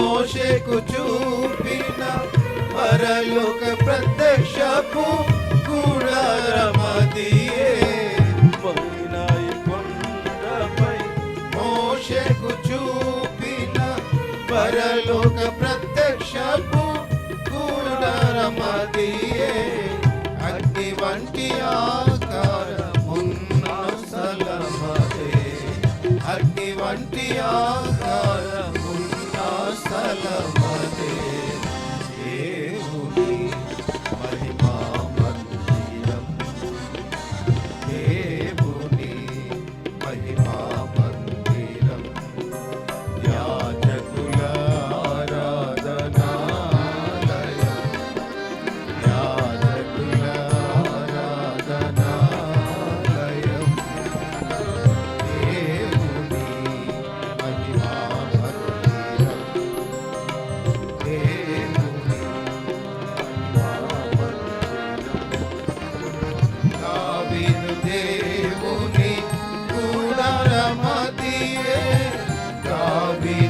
మోషకు చూపిన పరలోక ప్రత్యక్షపు గుణరమదియే పైనాయి కొండపై పరలోక ప్రత్యక్షపు గుణరమదియే అగ్ని వంటి ఆకారమున్న సలమదే అగ్ని వంటి सलमान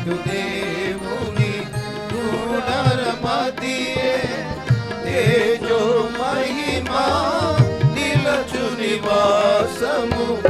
विदुदे मुनि गुणरमतिये तेजो महिमा निलचु निवासमु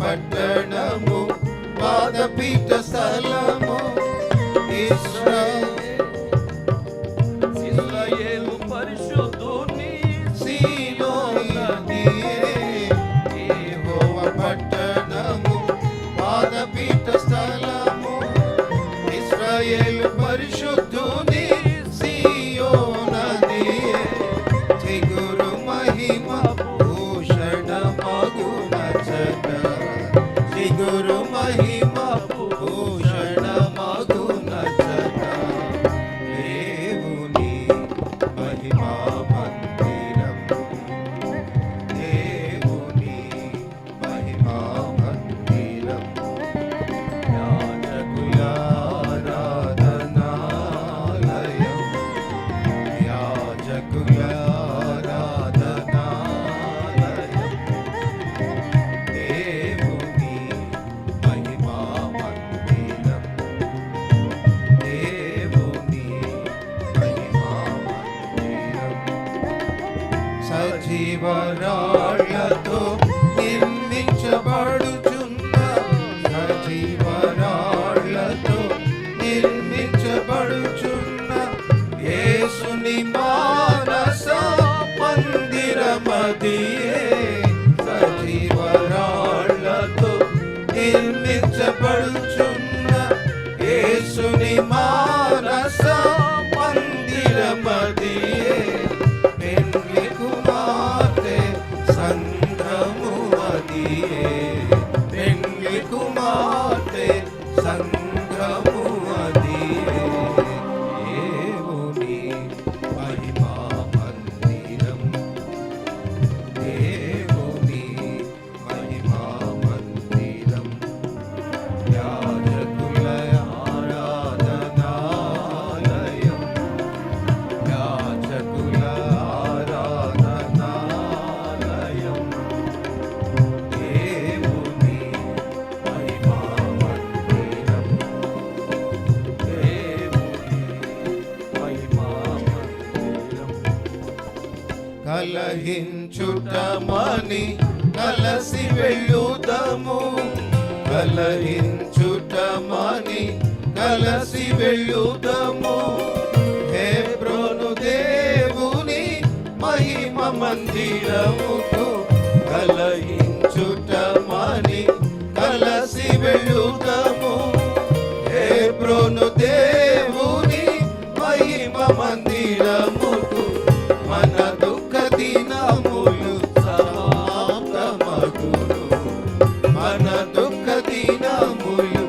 పట్టణము పాదపీఠ స్థలము ఇస్రాయేలు పరిశుద్ధుని సీనో పట్ట ਤੁਮਾਰ కలహించుటమని కలసి వెళ్ళుదము. కలహించుటమని కలసి వెళ్ళుదము. హే ప్రోను దేవుని మహిమ మందిరముకు దినములు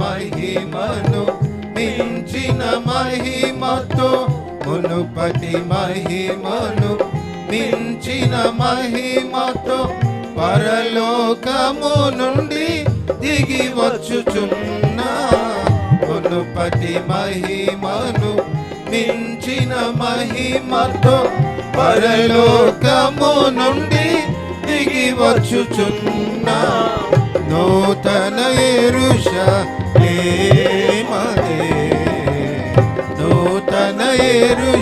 మహిమను మించిన మహిమతో మునుపటి మహిమను మించిన మహిమతో పరలోకము నుండి దిగి వచ్చుచున్న మునుపటి మహిమను మించిన మహిమతో పరలోకము నుండి తిరిగి వచ్చుచున్నా. నూతన ఎరుష లేమదే నూతన ఎరుష